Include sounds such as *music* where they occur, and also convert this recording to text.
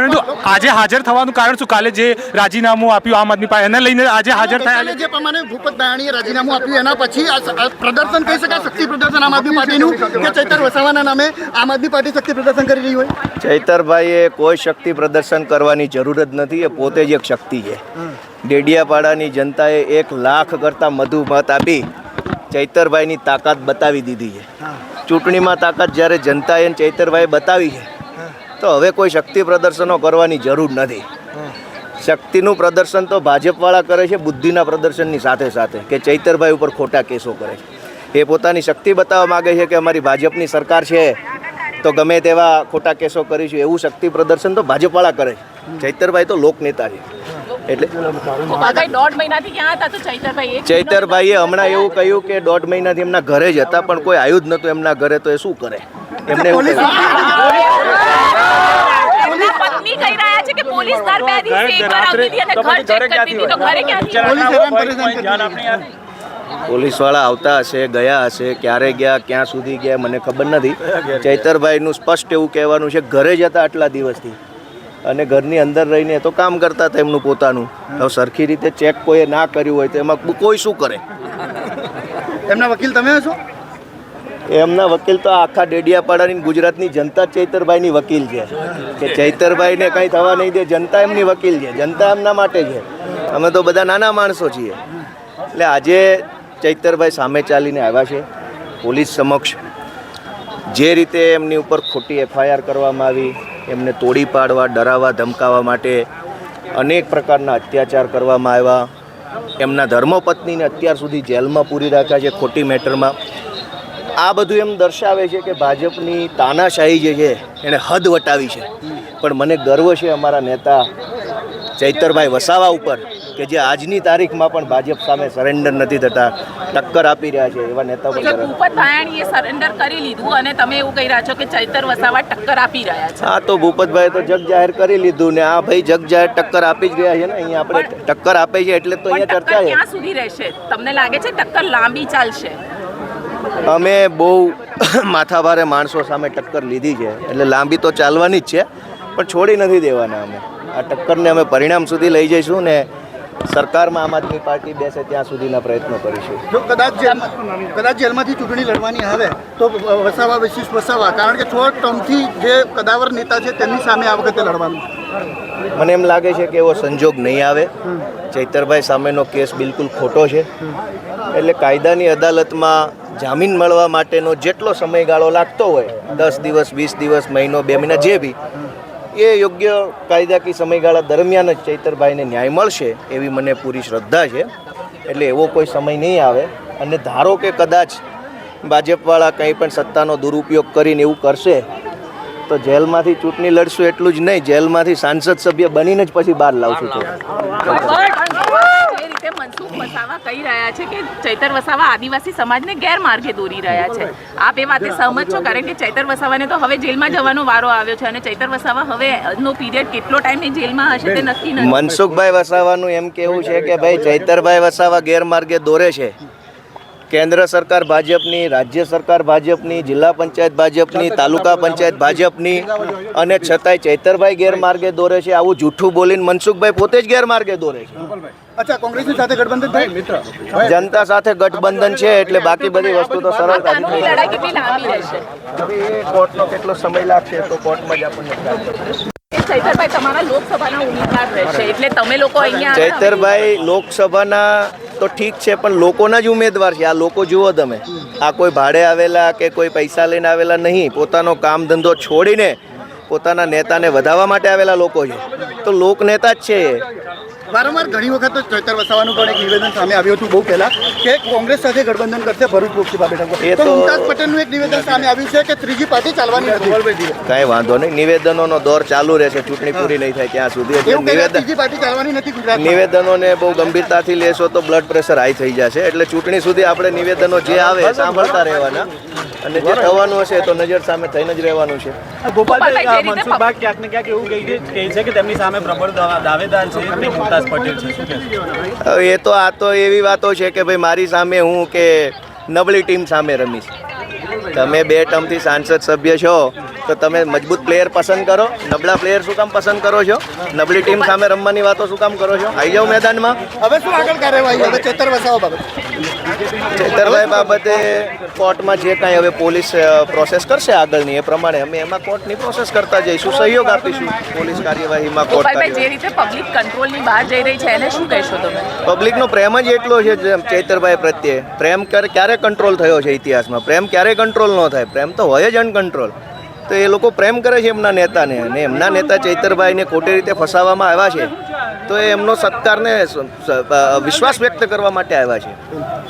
પરંતુ આજે હાજર થવાનું કારણ શું? કાલે જે રાજીનામું આપ્યું આમ આદમી પાસે એને લઈને આજે હાજર થયા જે પ્રમાણે ભૂપત દાયાણીએ રાજીનામું આપ્યું એના પછી પ્રદર્શન કહી શકાય શક્તિ પ્રદર્શન આમ આદમી પાર્ટીનું કે ચૈતર વસાવાના નામે આમ આદમી પાર્ટી શક્તિ પ્રદર્શન કરી રહી હોય? ચૈતરભાઈએ કોઈ શક્તિ પ્રદર્શન કરવાની જરૂર જ નથી એ પોતે જ એક શક્તિ છે. ડેડિયાપાડાની જનતાએ એક લાખ કરતાં વધુ મત આપી ચૈતરભાઈની તાકાત બતાવી દીધી છે. ચૂંટણીમાં તાકાત જ્યારે જનતાએ અને ચૈતરભાઈએ બતાવી છે તો હવે કોઈ શક્તિ પ્રદર્શનો કરવાની જરૂર નથી. શક્તિનું પ્રદર્શન તો ભાજપવાળા કરે છે બુદ્ધિના પ્રદર્શનની સાથે સાથે કે ચૈતરભાઈ ઉપર ખોટા કેસો કરે છે. એ પોતાની શક્તિ બતાવવા માગે છે કે અમારી ભાજપની સરકાર છે તો ગમે તેવા ખોટા કેસો કરીશું એવું શક્તિ પ્રદર્શન તો ભાજપવાળા કરે છે. ચૈતરભાઈ તો લોકનેતા છે. એટલે ચૈતરભાઈએ? હમણાં એવું કહ્યું કે દોઢ મહિનાથી એમના ઘરે જ હતા પણ કોઈ આવ્યું જ નહોતું એમના ઘરે તો એ શું કરે? એમને છે કે પોલીસ દર બે દિવસે એકવાર આવતી હતી અને ઘર ચેક કરતી હતી તો ઘરે ક્યાંથી પોલીસ હેરાન પરેશાન કરતી પોલીસવાળા આવતા હશે ગયા હશે ક્યારે ગયા ક્યાં સુધી ગયા મને ખબર નથી. ચૈતરભાઈનું સ્પષ્ટ એવું કહેવાનું છે ઘરે જતા આટલા દિવસથી. અને ઘરની અંદર રહીને એ તો કામ કરતા હતા એમનું પોતાનું. હવે સરખી રીતે ચેક કોઈએ ના કર્યું હોય તો એમાં કોઈ શું કરે? એમના વકીલ તમે હશો? એમના વકીલ તો આખા ડેડિયાપાડાની ગુજરાતની જનતા ચૈતરભાઈની વકીલ છે. કે ચૈતરભાઈને કંઈ થવા નહીં દે, જનતા એમની વકીલ છે. જનતા એમના માટે છે. અમે તો બધા નાના માણસો છીએ. એટલે આજે ચૈતરભાઈ સામે ચાલીને આવ્યા છે, પોલીસ સમક્ષ. જે રીતે એમની ઉપર ખોટી એફઆઈઆર કરવામાં આવી, એમને તોડી પાડવા, ડરાવવા, ધમકાવવા માટે અનેક પ્રકારના અત્યાચાર કરવામાં આવ્યા. એમના ધર્મપત્નીને અત્યાર સુધી જેલમાં પૂરી રાખ્યા છે ખોટી મેટરમાં. આ બધું એમ દર્શાવે છે કે ભાજપની તાનાશાહી જે છે એણે હદ વટાવી છે. પણ મને ગર્વ છે અમારા નેતા ચૈતરભાઈ વસાવા ઉપર કે જે આજની તારીખમાં પણ ભાજપ સામે સરેન્ડર નથી થતા ટક્કર આપી રહ્યા છે એવા નેતા પર ભૂપત ભાયાણીએ સરેન્ડર કરી લીધું અને તમે એવું કહી રહ્યા છો કે ચૈતર વસાવા ટક્કર આપી રહ્યા છે. હા તો ભૂપતભાઈ તો જગ જાહેર કરી લીધું ને આ ભાઈ જગ જાહેર ટક્કર આપી જ રહ્યા છે ને અહીંયા આપણે ટક્કર આપે છે એટલે તો અહીંયા ચર્ચા છે. ક્યાં સુધી રહેશે? તમને લાગે છે ટક્કર લાંબી ચાલશે? અમે બહુ *coughs* માથાભારે માણસો સામે ટક્કર લીધી છે. એટલે લાંબી તો ચાલવાની જ છે, પણ છોડી નથી દેવાના અમે. આ ટક્કરને અમે પરિણામ સુધી લઈ જઈશું ને સરકારમાં આમ આદમી પાર્ટી બેસે ત્યાં સુધીના પ્રયત્નો કરીશું. જો કદાચ કદાચ જેલમાંથી ચૂંટણી લડવાની આવે, તો વસાવા વિશિષ્ટ વસાવા. કારણ કે છ ટર્મથી જે કદાવર નેતા છે, તેમની સામે આ વખતે લડવાનું મને એમ લાગે છે કે એવો સંજોગ નહીં આવે. ચૈતરભાઈ સામેનો કેસ બિલકુલ ખોટો છે. એટલે કાયદાની અદાલતમાં જામીન મળવા માટેનો જેટલો સમયગાળો લાગતો હોય, દસ દિવસ, વીસ દિવસ, મહિનો, બે મહિના, જે બી, એ યોગ્ય કાયદાકીય સમયગાળા દરમિયાન જ ચૈતરભાઈને ન્યાય મળશે એવી મને પૂરી શ્રદ્ધા છે. એટલે એવો કોઈ સમય નહીં આવે. અને ધારો કે કદાચ ભાજપવાળા કંઈ પણ સત્તાનો દુરુપયોગ કરીને એવું કરશે તો જેલમાંથી ચૂંટણી લડશું એટલું જ નહીં. જેલમાંથી સાંસદ સભ્ય બનીને જ પછી બહાર લાવશું ચૂંટણી જે રીતે મનસુખ વસાવા કહી રહ્યા છે કે ચૈતર વસાવા આદિવાસી સમાજને ગેરમાર્ગે દોરી રહ્યા છે. આપ એ વાતે સહમત છો કારણ કે ચૈતર વસાવાને તો હવે જેલમાં જવાનો વારો આવ્યો છે અને ચૈતર વસાવા હવે નો પીરિયડ કેટલો ટાઈમ જેલમાં હશે તે નક્કી નથી. મનસુખભાઈ વસાવાનું એમ કેવું છે કે ભાઈ ચૈતરભાઈ વસાવા ગેરમાર્ગે દોરે છે. કેન્દ્ર સરકાર ભાજપની રાજ્ય સરકાર ભાજપની જિલ્લા પંચાયત ભાજપની તાલુકા પંચાયત ભાજપની અને છતાંય ચૈતરભાઈ ગેરમાર્ગે દોરે છે. આવું જૂઠું બોલીને મનસુખભાઈ પોતે જ ગેરમાર્ગે દોરે છે. અચ્છા કોંગ્રેસની સાથે ગઠબંધન થાય મિત્ર. જનતા સાથે ગઠબંધન છે એટલે બાકી બધી વસ્તુ તો સરળ સરળતાથી કાનૂની થઈ લડાઈ કેટલી લાંબી રહેશે હવે એ કોર્ટનો કેટલો સમય લાગશે તો કોર્ટમાં જ આપણને ચૈતરભાઈ તમારા લોકસભાના ઉમેદવાર રહેશે. એટલે તમે લોકો અહીંયા ચૈતરભાઈ લોકસભાના તો ઠીક છે, પણ લોકોના જ ઉમેદવાર છે. આ લોકો જુઓ તમે. આ કોઈ ભાડે આવેલા કે કોઈ પૈસા લઈને આવેલા નહીં. પોતાનો કામ ધંધો છોડીને પોતાના નેતાને વધાવવા માટે આવેલા લોકો છે. તો લોકનેતા જ છે વારંવાર ઘણી વખત ચૈતર વસાવાનું પણ એક નિવેદન સામે આવ્યું હતું બહુ પહેલા કે કોંગ્રેસ સાથે ગઠબંધન કરશે ભરૂચ લોકસભા બેઠક એ તો મુમતાજ પટેલનું એક નિવેદન સામે આવ્યું છે કે ત્રીજી પાર્ટી ચાલવાની નથી. કાંઈ વાંધો નહીં. નિવેદનોનો દોર ચાલુ રહેશે. ચૂંટણી પૂરી નહીં થાય ત્યાં સુધી. એટલે નિવેદન ત્રીજી પાર્ટી ચાલવાની નથી ગુજરાત નિવેદનોને બહુ ગંભીરતાથી લેશો તો બ્લડ પ્રેશર હાઈ થઈ જશે. એટલે ચૂંટણી સુધી આપણે નિવેદનો જે આવે સાંભળતા રહેવાના. અને જે થવાનું હશે તો નજર સામે થઈને જ રહેવાનું છે. ગોપાલભાઈ, મનસુખભાઈ ક્યાંક ને ક્યાંક એવું કહી છે કે તેમની સામે પ્રબળ દાવેદાર છે મુમતાઝ પટેલ છે. શું એ તો આ તો એવી વાતો છે કે ભાઈ મારી સામે હું કે નબળી ટીમ સામે રમીશ. તમે બે ટર્મથી સાંસદ સભ્ય છો. તો તમે મજબૂત પ્લેયર પસંદ કરો. નબળા પ્લેયર શું કામ પસંદ કરો છો? નબળી ટીમ સામે રમવાની વાતો શું કામ કરો છો? આવી જાઓ મેદાનમાં. હવે શું આગળ કાર્યવાહી હવે ચેતર વસાવા બાબત. ચેતરભાઈ બાબતે કોર્ટમાં જે કાંઈ હવે પોલીસ પ્રોસેસ કરશે આગળની એ પ્રમાણે અમે એમાં કોર્ટની પ્રોસેસ કરતા જઈશું. સહયોગ આપીશું પોલીસ કાર્યવાહીમાં કોર્ટ જે રીતે પબ્લિક કંટ્રોલની બહાર જઈ રહી છે એને શું કહેશો તમે? પબ્લિકનો પ્રેમ જ એટલો છે જેમ ચૈતરભાઈ પ્રત્યે. પ્રેમ ક્યારે ક્યારે કંટ્રોલ થયો છે ઇતિહાસમાં? પ્રેમ ક્યારે કંટ્રોલ ન થાય? પ્રેમ તો હોય જ અનકંટ્રોલ તો એ લોકો પ્રેમ કરે છે એમના નેતાને અને એમના નેતા ચૈતરભાઈને ખોટી રીતે ફસાવવામાં આવ્યા છે. તો એ એમનો સત્કારને વિશ્વાસ વ્યક્ત કરવા માટે આવ્યા છે.